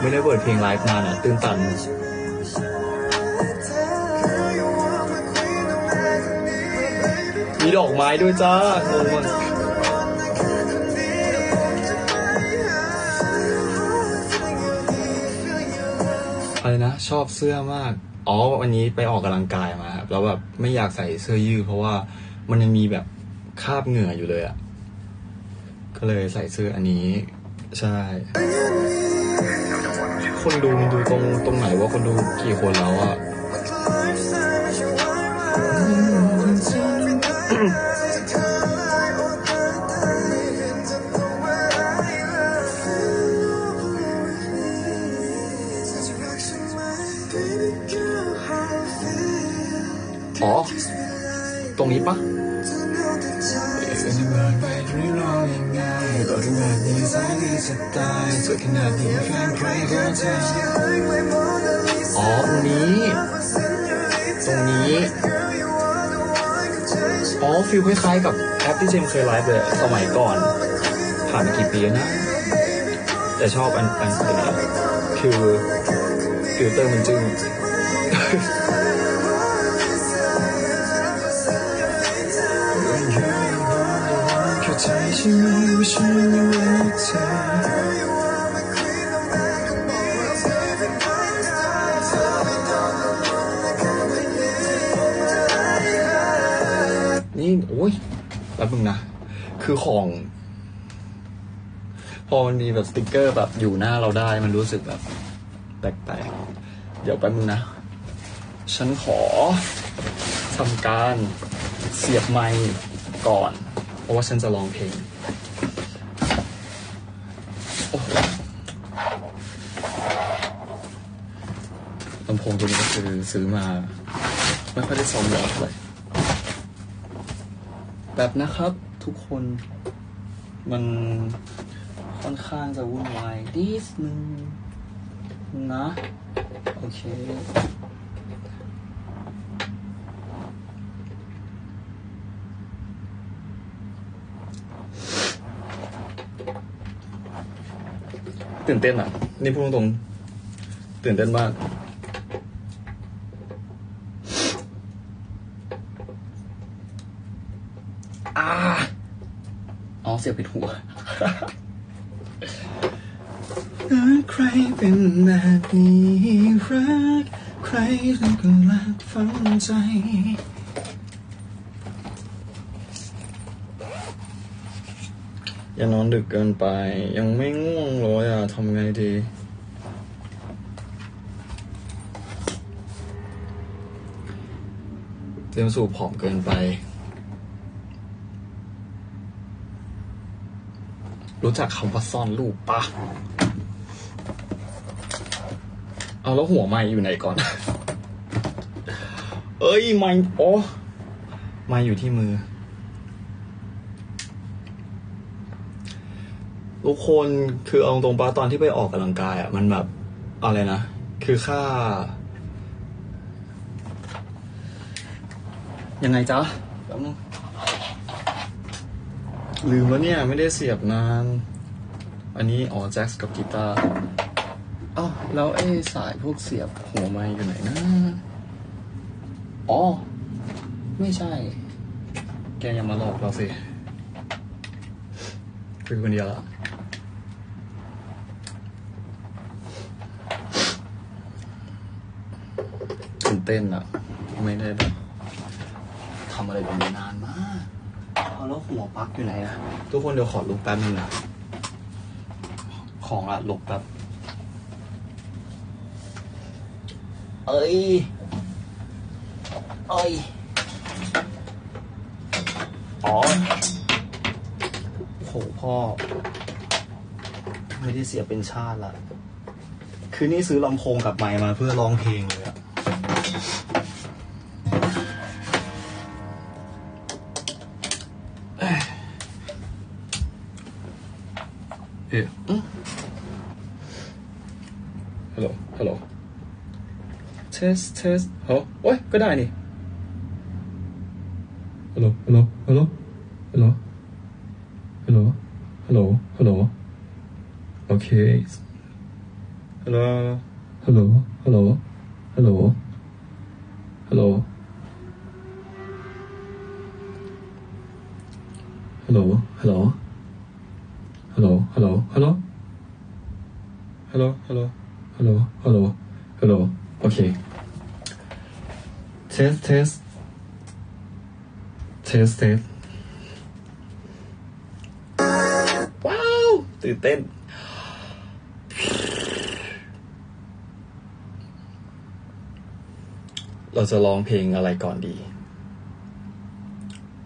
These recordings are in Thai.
ไม่ได้เปิดเพลงไลฟ์นานอะตื่นตันมีดอกไม้ด้วยจ้างงมากอะไรนะ ชอบเสื้อมาก อ๋อ วันนี้ไปออกกำลังกายมาครับ แล้วแบบไม่อยากใส่เสื้อยืดเพราะว่ามันยังมีแบบคาบเหงื่ออยู่เลยอะ่ะ ก็เลยใส่เสื้ออันนี้ ใช่ คนดูมันดูตรงตรงไหนว่าคนดูกี่คนแล้วอะอ๋อ ตรงนี้ปะ ใจจะตายสักขนาดนี้แค่ใครก็จะอ๋อตรงนี้ ตรงนี้ อ๋อฟิลคล้ายๆกับแอปที่เจมเคยไลฟ์เลยสมัยก่อน ผ่านมากี่ปีแล้วนะ แต่ชอบอันอันอันนี้คือฟิลเตอร์มันจึงใจใช่ไหมว่าฉันยังรักเธอ นี่โอ้ยแป๊บนึงนะ คือของ พอมันมีแบบสติกเกอร์แบบอยู่หน้าเราได้มันรู้สึกแบบแปลกๆ เดี๋ยวแป๊บนึงนะ ฉันขอทำการเสียบไมค์ก่อน เพราะว่าฉันจะร้องเพลงโอ้โหลำโพงตัวนี้ก็ คือซื้อมา ไม่ค่อยได้ซ้อมร้องเท่าไหร่แบบนะครับทุกคนมันค่อนข้างจะวุ่นวายนิดนึงนะ โอเคตื่นเต้นอะ นี่พูดตรงๆตื่นเต้นมาก อ่า อ๋อเสียบผิดหัว ใครเป็นแบบนี้รัก ใครแล้วก็รักฝังใจอย่านอนดึกเกินไป ยังไม่ง่วงเลยอะทำไงดี เตรียมสูบผอมเกินไป รู้จักคำว่าซ่อนรูปปะ เอาแล้วหัวไม้อยู่ไหนก่อน เอ้ยไม้โอ้ไม้อยู่ที่มือ ทุกคนคือเอาตรงปะตอนที่ไปออกกำลังกายอะ มันแบบอะไรนะ คือค่า ยังไงจ๊ะแป๊บนึง ลืมแล้วเนี่ย ไม่ได้เสียบนาน อันนี้อ๋อแจ็คกับกีตาร์อ้าวแล้วไอ้สายพวกเสียบหัวไม้อยู่ไหนนะ อ๋อ ไม่ใช่ แกอย่ามาหลอกเราสิคุยคนเดียวละตื่นเต้นอะไม่ได้แบบทำอะไรแบบนี้นานมาก เอาแล้วหัวปลั๊กอยู่ไหนอะทุกคนเดี๋ยวขอลุกแป๊บนึงนะของอะหลบแป๊บเอ้ย เอ้ย อ๋อโหพ่อ ไม่ได้เสียเป็นชาติละ คือนี่ซื้อลำโพงกับไมค์มาเพื่อร้องเพลงเลย Yeah. Mm. Hello, hello. Test, test. Hello. What? Good 好，喂，ก็ได้นี่ Hello, hello, hello, hello, hello, hello, hello. Okay. Hello, hello, hello, hello, hello, hello, hello. ฮัลโหล ฮัลโหล ฮัลโหล ฮัลโหล ฮัลโหล ฮัลโหล ฮัลโหล ฮัลโหล โอเค เทส เทส เทส เทส ว้าว ตื่นเต้นเราจะร้องเพลงอะไรก่อนดี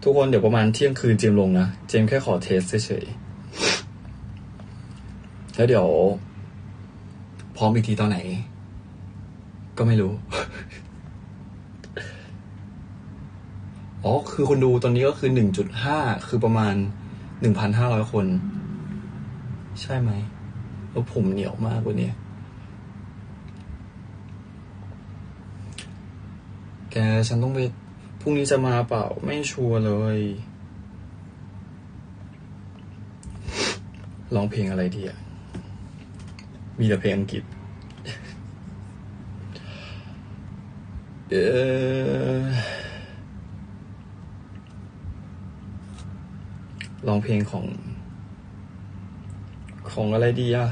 ทุกคนเดี๋ยวประมาณเที่ยงคืนเจมลงนะ เจมแค่ขอเทสเฉยๆ แล้วเดี๋ยว พร้อมอีกทีตอนไหน ก็ไม่รู้ อ๋อ คือคนดูตอนนี้ก็คือหนึ่งจุดห้าคือประมาณหนึ่งพันห้าร้อยคน ใช่ไหมแล้วผมเหนียวมากกว่านี้แกฉันต้องไปพรุ่งนี้จะมาเปล่าไม่ชัวร์เลยร้องเพลงอะไรดีอะ มีแต่เพลงอังกฤษ เออลองเพลงของ ของอะไรดีอะ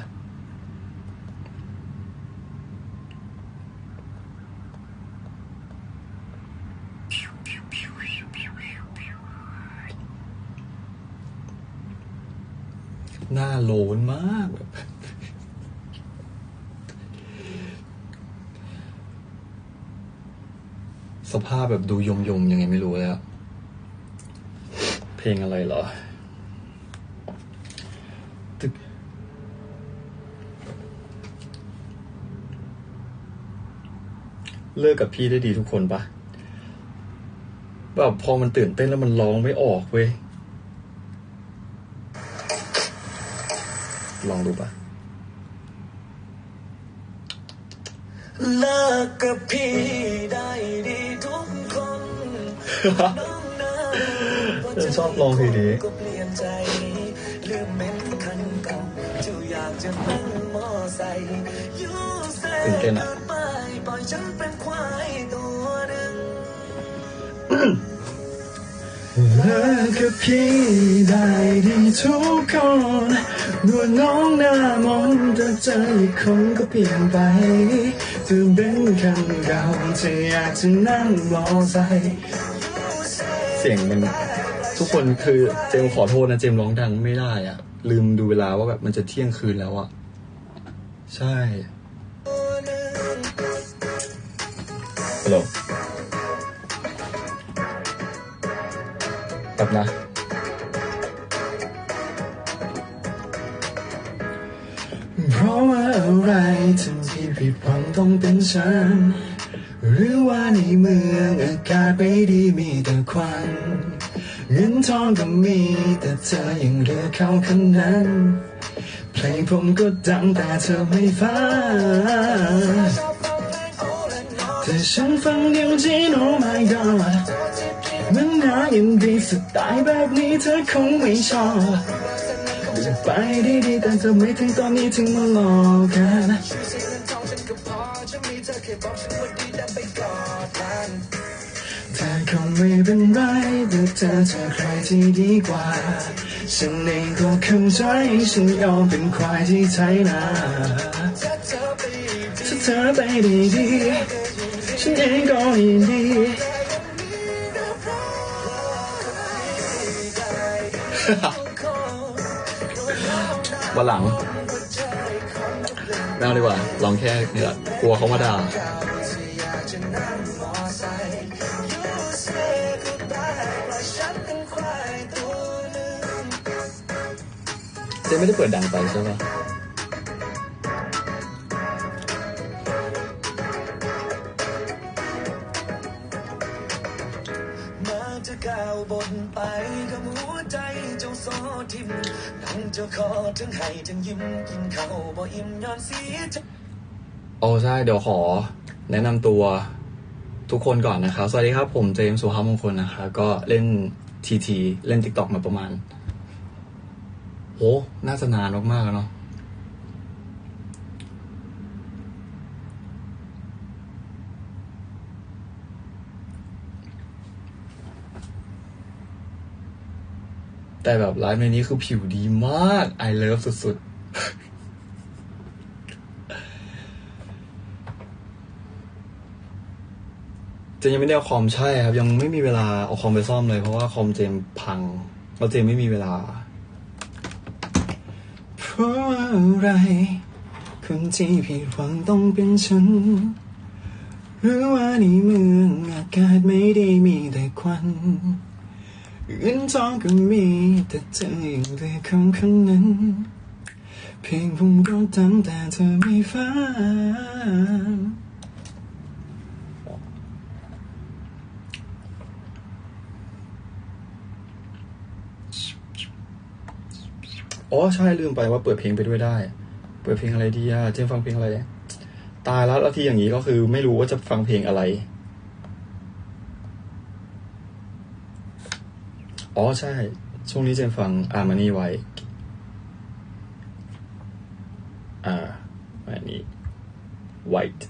หน้าโลนมากแบบ สภาพ แบบดูยมยมๆยังไงไม่รู้แล้ว เพลงอะไรเหรอตึกเลิกกับพี่ได้ดีทุกคนปะแบบพอมันตื่นเต้นแล้วมันร้องไม่ออกเว้ย ลองดูปะเลิกกับพี่ได้ดีทุกคน ชอบลองเพลงนี้ตื่นเต้นอะรักกับพี่ได้ดีทุกคนดูน้องหน้ามนแต่เจออีกคนก็เปลี่ยนไปเธอเป็นคันเก่าที่อยากจะนั่งมอไซ เสียงมันทุกคนคือเจมส์ขอโทษนะเจมส์ร้องดังไม่ได้อะลืมดูเวลาว่าแบบมันจะเที่ยงคืนแล้วอะใช่ฮัลโหลแป๊บนะเพราะว่าอะไรถึงที่ผิดหวังต้องเป็นฉัน หรือว่าในเมืองอากาศไม่ดีมีแต่ควันเงินทองก็มีแต่เธอยังเหลือเขาคนนั้น เพลงผมก็ดังแต่เธอไม่ฟังแต่ฉันฟังเดียวจีโน oh my god มันน่ายินดีสไตล์แบบนี้เธอคงไม่ชอบจะไปดีๆแต่จะไม่ถึงตอนนี้ถึงมาหลอกกัน ไม่เป็นไรแต่เธอจอใครที่ดีกว่า ฉันเองก็เข้าใจฉันยอมเป็นควายที่ไถนาถ้าเธอไปดีๆฉันเองก็ยินดีวันหลังไม่เอาดีกว่าลองแค่นี่แหละกลัวเขามาด่า จ๊ไม่ได้เปิดดังไปใช่ปะมาจะก้าวบนไปกับหัวใจเจ้าโซทิมนั่งเจ้าคอทั้งให้ทั้งยิ้มกินข้าวบ่อิ่มย้อนเสียใจโอ้ใช่เดี๋ยวขอ แนะนำตัวทุกคนก่อนนะครับ สวัสดีครับ ผมเจมส์สุภาพมงคลนะคะ ก็เล่นทีทีเล่น t ิ k t o k มาประมาณ โอ้น่าสนานมากๆเนาะแต่แบบร้านในนี้คือผิวดีมาก I love สุดๆจะยังไม่ได้เอาคอมใช่ครับ ยังไม่มีเวลาเอาคอมไปซ่อมเลยเพราะว่าคอมเจมพังเราเจมไม่มีเวลา ราะอะไร คนที่ผิดหวังต้องเป็นฉัน หรือว่าในเมืองอากาศไม่ได้มีแต่ควันเงินทองก็มีแต่เธอยังเลือคำคนนั้น เพียงผมก็ทำแต่เธอไม่ฟัง อ๋อใช่ลืมไปว่าเปิดเพลงไปด้วยได้ เปิดเพลงอะไรดีอะเจมฟังเพลงอะไร ตายแล้วแล้วที่อย่างนี้ก็คือไม่รู้ว่าจะฟังเพลงอะไร อ๋อใช่ ช่วงนี้เจมฟังอาร์มานี่ไว้ อ่าอันนี้ white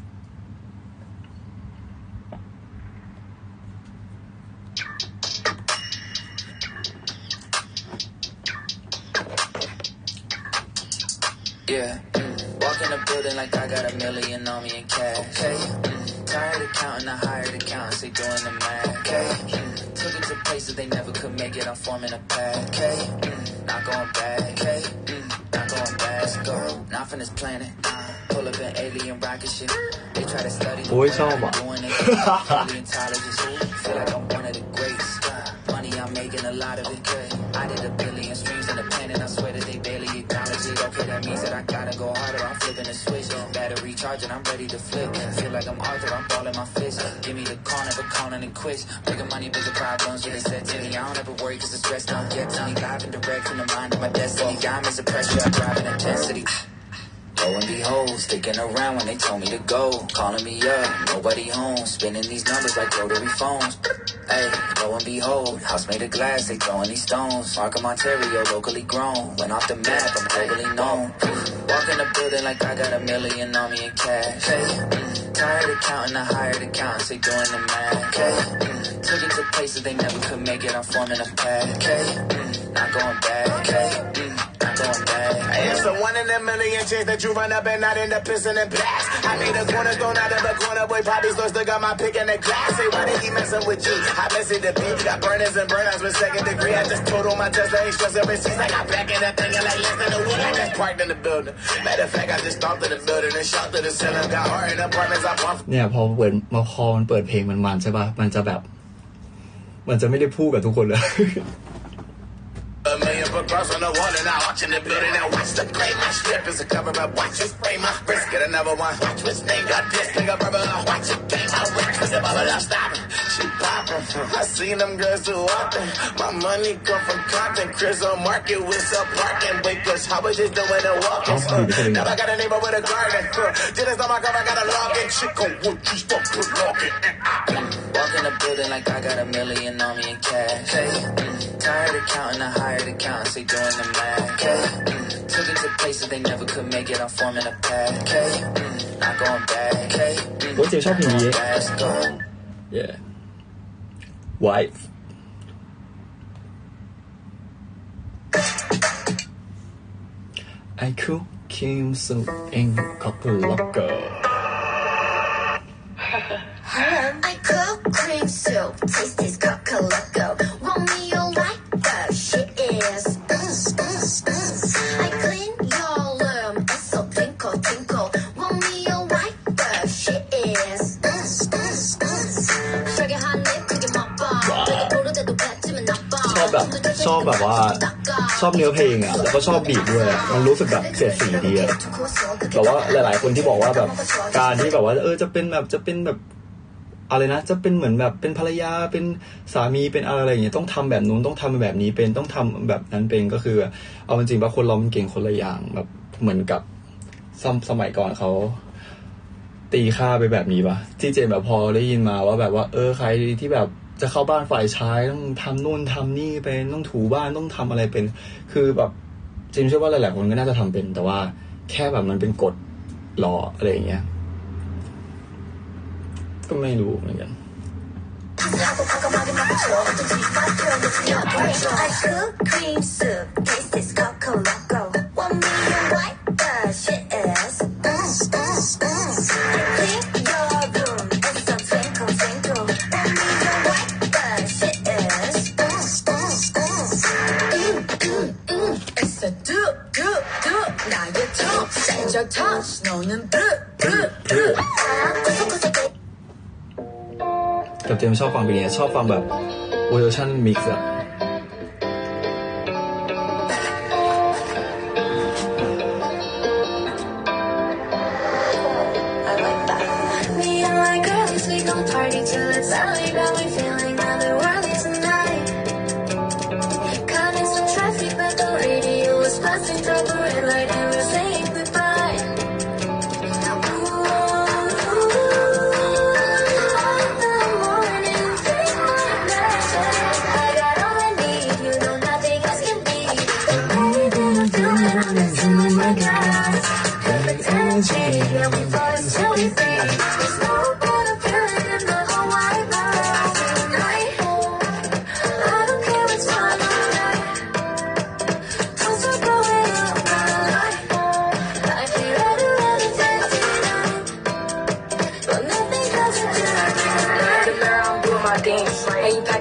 Yeah. Mm. Walk in the building like I got a million on me in cash. Okay. Mm. Tired of counting, I hired accountants, they doing the math. Okay. Mm. Took it to places they never could make it, I'm forming a path. Okay. Mm. Not going back. Okay. Mm. Not going back. Let's go. Not from this planet. Uh, pull up an alien rocket ship. They try to study the way I'm doing it. Feel like I'm one of the greats. Money, I'm making a lot of it. I did a billion streams in the pen, and I swear that that means that I gotta go harder. I'm flipping the switch. Battery charging, I'm ready to flip. Feel like I'm Arthur, I'm balling my fist. Give me the call, never calling and quits. Bigger money, bigger problems. Yeah, they said to me, I don't ever worry, cause the stress don't get to me. Live and direct from the mind of my destiny. Diamonds of pressure, I drive in intensity. Lo and behold, sticking around when they told me to go. Calling me up, nobody home. Spinning these numbers like rotary phones. Hey, lo and behold, house made of glass, they throwing these stones. Mark Ontario, locally grown. Went off the map, I'm globally known. Walk in the building like I got a million on me in cash. Hey, tired of counting, I hired accountants, they doing the math. Okay, took it to places they never could make it, I'm forming a path. Okay, not going back. Okay, It's a one in a million chance that you run up and not end up pissing and blast. I made a cornerstone out of the corner, boy. Probably still still got my pick in the glass. Say, why they keep messing with you? I miss it the beat. Got burners and burnouts with second degree. I just told on my Tesla, ain't stressing receipts. Like I'm back in that thing in like less than a week. I just parked in the building. Matter of fact, I just stomped in the building and shot to the ceiling. Got hard in apartments, I bumped เนี่ยพอเปิดมาพอมันเปิดเพลงมันมันใช่ปะมันจะแบบ มันจะไม่ได้พูดกับทุกคนเลย a million per cross on the wall and I watch in the building and watch the play. My strip is a cover up. Watch it spray my wrist. Get another one. Watch what's name got this. Nigga rubber. Watch it game. I win. Cause the bubble up stop. She poppin'. I seen them girls too often. My money come from Compton. Chris on market with some parking. Wait, cause how was just doing the walking? Oh, now I got a neighbor with a garden. Uh, Did this on my car. I got a login. Chick on wood. You stop put login. Walk in the building like I got a million on me in cash. Hey, Tired of counting, I hired accountants, they doing the math. Okay. Mm. Took it to places they never could make it, I'm forming a path. Okay. Mm. Not going back. Okay. Mm. yeah Wife. I could came so in couple locker. I cook cream soup, tastes ชอบเนื้อเพลงอะแล้วก็ชอบบีทด้วยอะมันรู้สึกแบบเสียดสีดีอะแต่ว่าหลาย ๆ คนที่บอกว่าแบบการที่แบบว่า เออจะเป็นแบบจะเป็นแบบอะไรนะ จะเป็นเหมือนแบบเป็นภรรยาเป็นสามีเป็นอะไรอย่างเงี้ยต้องทำแบบนู้นต้องทำแบบนี้เป็นต้องทำแบบนั้นเป็นก็คือเอาจริงๆว่าคนเรามันเก่งคนละอย่างแบบเหมือนกับสมสมัยก่อนเขาตีค่าไปแบบนี้ปะที่เจนแบบพอได้ยินมาว่าแบบว่า เออใครที่แบบ จะเข้าบ้านฝ่ายชายต้องทำนู่นทำนี่เป็นต้องถูบ้านต้องทำอะไรเป็น คือแบบเจนเชื่อว่าหลายๆคนก็น่าจะทำเป็น แต่ว่าแค่แบบมันเป็นกฎหลออะไรอย่างเงี้ยก็ไม่รู้เหมือนกัน talk, send your touch, 너는 blue blue blue. 아, 구석구석 กับเจมส์ชอบฟังเพลงนี้ชอบฟังแบบเวอร์ชันมิกซ์อะ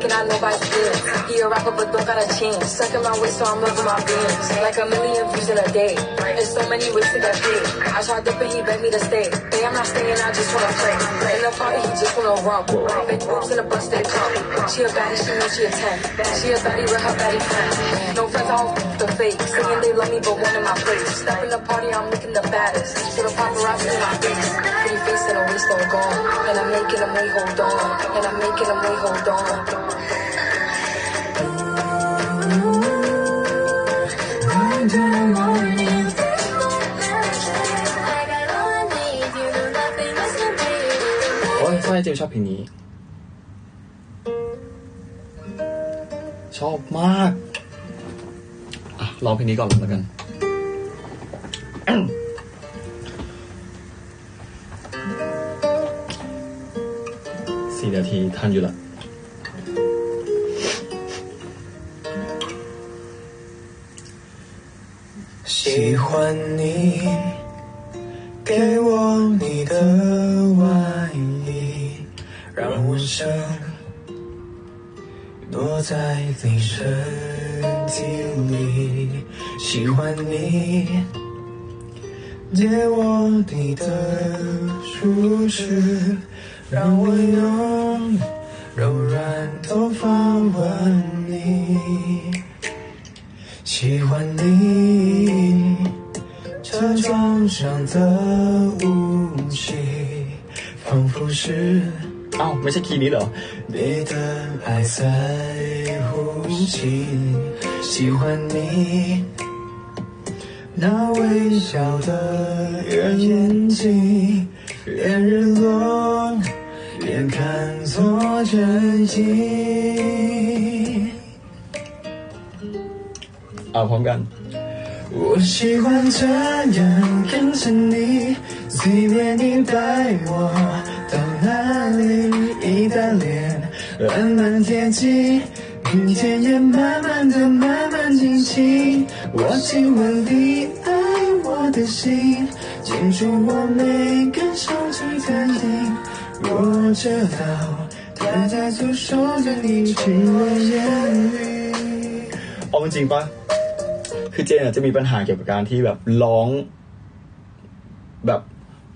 Packing out nobody's business. He a rapper, but don't got a change. Sucking my waist, so I'm loving my beans. Like a million views in a day. There's so many ways to get paid. I tried dipping, he begged me to stay. Hey, I'm not staying, I just wanna play. In the party, he just wanna rumble. Big boobs in a busted come. She a baddie, she knows she a 10. She a baddie with her baddie friends No friends, I don't f- the fake. Saying they love me, but one in my place. Step in the party, I'm looking the baddest. So the paparazzi in my face. Pretty face and a waist all gone. And I'm making them wait, hold on. And I'm making them wait, hold on. Until the morning, feel my magic. I got all I need, you know nothing else can be. โอ้ยใช่เจมส์ชอบเพลงนี้ ชอบมาก อ่ะร้องเพลงนี้ก่อนเลยแล้วกัน สี่นาทีทันอยู่ละ 喜欢你，给我你的外衣，让我生躲在你身体里。 喜欢你，借我你的舒适，让我用柔软头发吻你。喜欢你，车窗上的雾气，仿佛是 อ้าวไม่ใช่คีย์นี้เหรอ 你的爱在呼吸。喜欢你， 那微笑的眼睛连日落也看作真意。啊，黄干我喜欢这样跟着你随便你带我到哪里你的脸慢慢贴近遇见也慢慢的慢慢清晰，我亲吻你爱我的心，清楚我每根手指感应，我知道他在诉说着你只言语。我们进吧。คือเจนอาจจะมีปัญหาเกี่ยวกับการที่แบบร้อง แบบ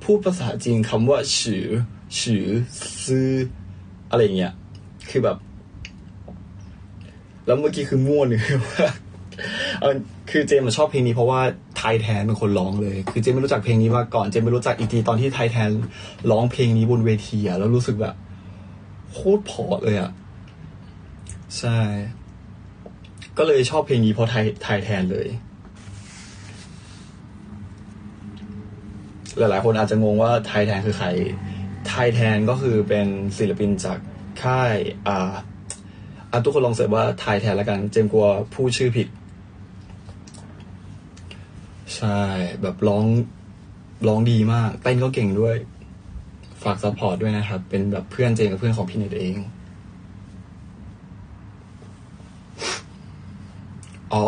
พูดภาษาจีนคําว่าฉือฉือซื้ออะไรเงี้ยคือแบบ แล้วเมื่อกี้คือมั่วเนื้อว่าคือเจมส์อะชอบเพลงนี้เพราะว่าไทยแทนเป็นคนร้องเลย คือเจมส์ไม่รู้จักเพลงนี้มาก่อนเจมส์ไม่รู้จักอีกทีตอนที่ไทยแทนร้องเพลงนี้บนเวทีอะแล้วรู้สึกแบบโคตรเพอเลยอะใช่ ก็เลยชอบเพลงนี้เพราะไทยไทยแทนเลย หลายๆ คนอาจจะงงว่าไทยแทนคือใครไทยแทนก็คือเป็นศิลปินจากค่ายอ่า อะทุกคนลองเสิร์ชว่าทายแทนละกัน เจมกลัวพูดชื่อผิด ใช่ แบบร้องร้องดีมาก เต้นก็เก่งด้วย ฝากซัพพอร์ตด้วยนะครับ เป็นแบบเพื่อนเจมกับเพื่อนของพี่เนตเอง อ๋อ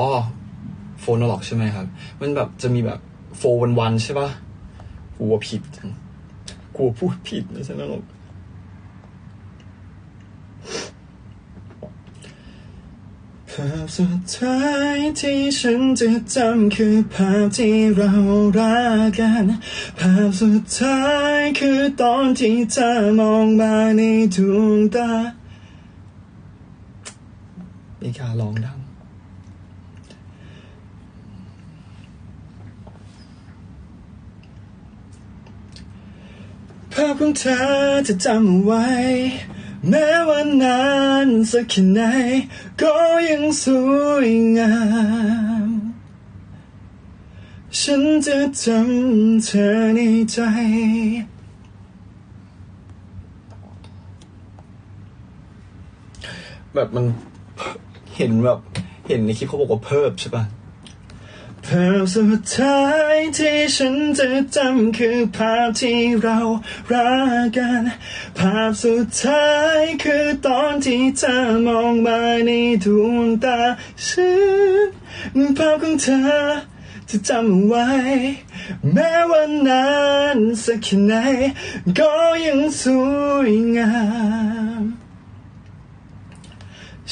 โฟนอล็อกใช่ไหมครับ มันแบบจะมีแบบโฟวันวันใช่ปะกลัวผิดกลัวพูดผิดนะฉันนรก ภาพสุดท้ายที่ฉันจะจำคือภาพที่เรารักกัน ภาพสุดท้ายคือตอนที่เธอมองมาในดวงตามีการ้องดัง ภาพของเธอจะจำเอาไว้ แม้ว่านานสักแค่ไหนก็ยังสวยงาม ฉันจะจำเธอในใจ แบบมันเห็นแบบ เห็นในคลิปเขาบอกว่าเพิ่มใช่ปะ ภาพสุดท้ายที่ฉันจะจำคือภาพที่เรารักกัน ภาพสุดท้ายคือตอนที่เธอมองมาในดวงตาฉันภาพของเธอจะจำเอาไว้ แม้ว่านานสักแค่ไหนก็ยังสวยงาม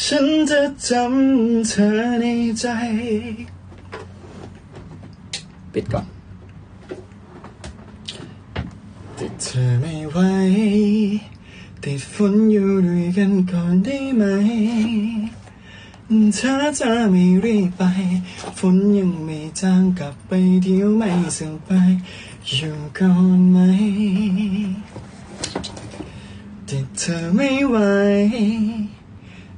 ฉันจะจำเธอในใจ ปิดก่อนติดเธอไม่ไหวติดฝนอยู่ด้วยกันก่อนได้ไหมถ้าจะไม่รีบไป ฝนยังไม่จางกลับไปเดี๋ยวไม่สบายอยู่ก่อนไหมติดเธอไม่ไหว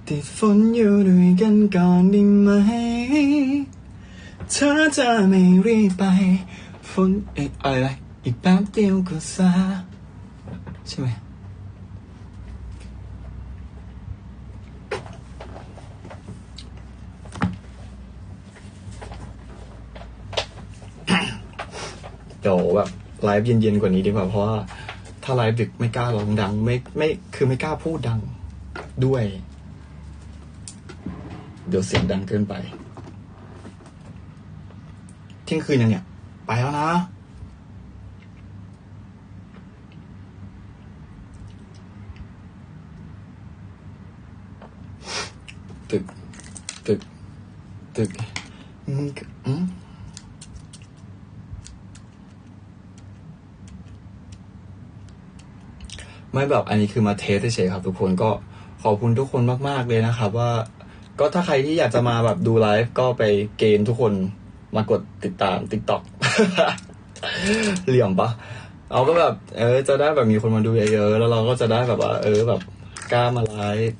ติดฝนอยู่ด้วยกันก่อนได้ไหม ถ้าจะไม่รีบไปฝนเอ๊ะอะไรนะอีกแป๊บเดียวก็ซาใช่ไหมเดี๋ยวแบบไลฟ์เย็นๆกว่านี้ดีกว่าเพราะว่าถ้าไลฟ์ดึกไม่กล้าร้องดัง ไม่ไม่คือไม่กล้าพูดดังด้วย เดี๋ยวเสียงดังเกินไป เที่ยงคืนยังเนี่ย ไปแล้วนะ ตึก ตึก ตึกอืมอืมไม่แบบอันนี้คือมาเทสเฉยๆครับ ทุกคนก็ขอบคุณทุกคนมาก ๆ เลยนะครับ ว่า ก็ถ้าใครที่อยากจะมาแบบดูไลฟ์ก็ไปเกณฑ์ทุกคน มากดติดตาม TikTok เหลี่ยมปะเอาก็แบบ เออ จะได้แบบมีคนมาดูเยอะๆแล้วเราก็จะได้แบบว่า เออแบบกล้ามาไลฟ์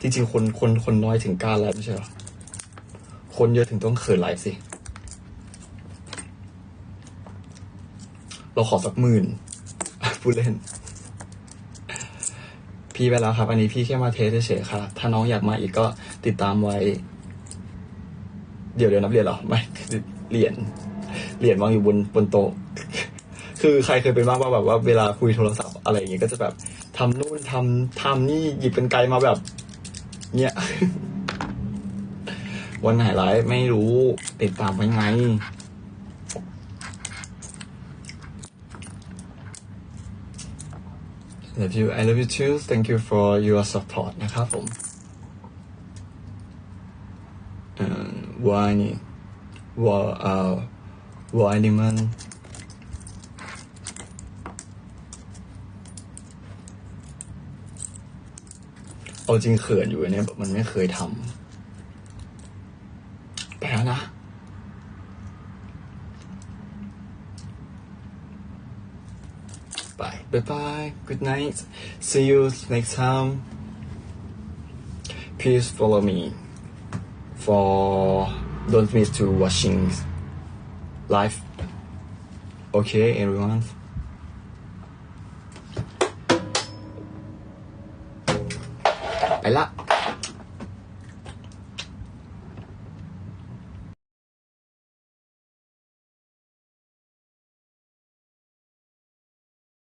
จริงๆคนคนคนน้อยถึงกล้าไลฟ์ไม่ใช่หรอคนเยอะถึงต้องเขินไลฟ์สิ เราขอสักหมื่นพูดเล่น พี่ไปแล้วครับ อันนี้พี่แค่มาเทสเฉยๆค่ะถ้าน้องอยากมาอีกก็ติดตามไว้ เดี๋ยวเดี๋ยวนับเรียญเหรอ ไม่ เหรียญเหรียญวางอยู่บนบนโต๊ะคือใครเคยเป็นบ้างว่าแบบว่าเวลาคุยโทรศัพท์อะไรอย่างเงี้ยก็จะแบบทำนู่นทำทำนี่หยิบเป็นไกลมาแบบ เนี่ยวันไหนไลฟ์ไม่รู้ ติดตามไปไง love you I love you too thank you for your support นะครับผมอ่อวานี่ วอเอ่อวายนี่มันเอาจริงเขินอยู่อันเนี่ยแบบมันไม่เคยทำไปแล้วนะ Bye. Bye bye. Good night. See you next time. Please follow me for don't miss to watching live. Okay, everyone.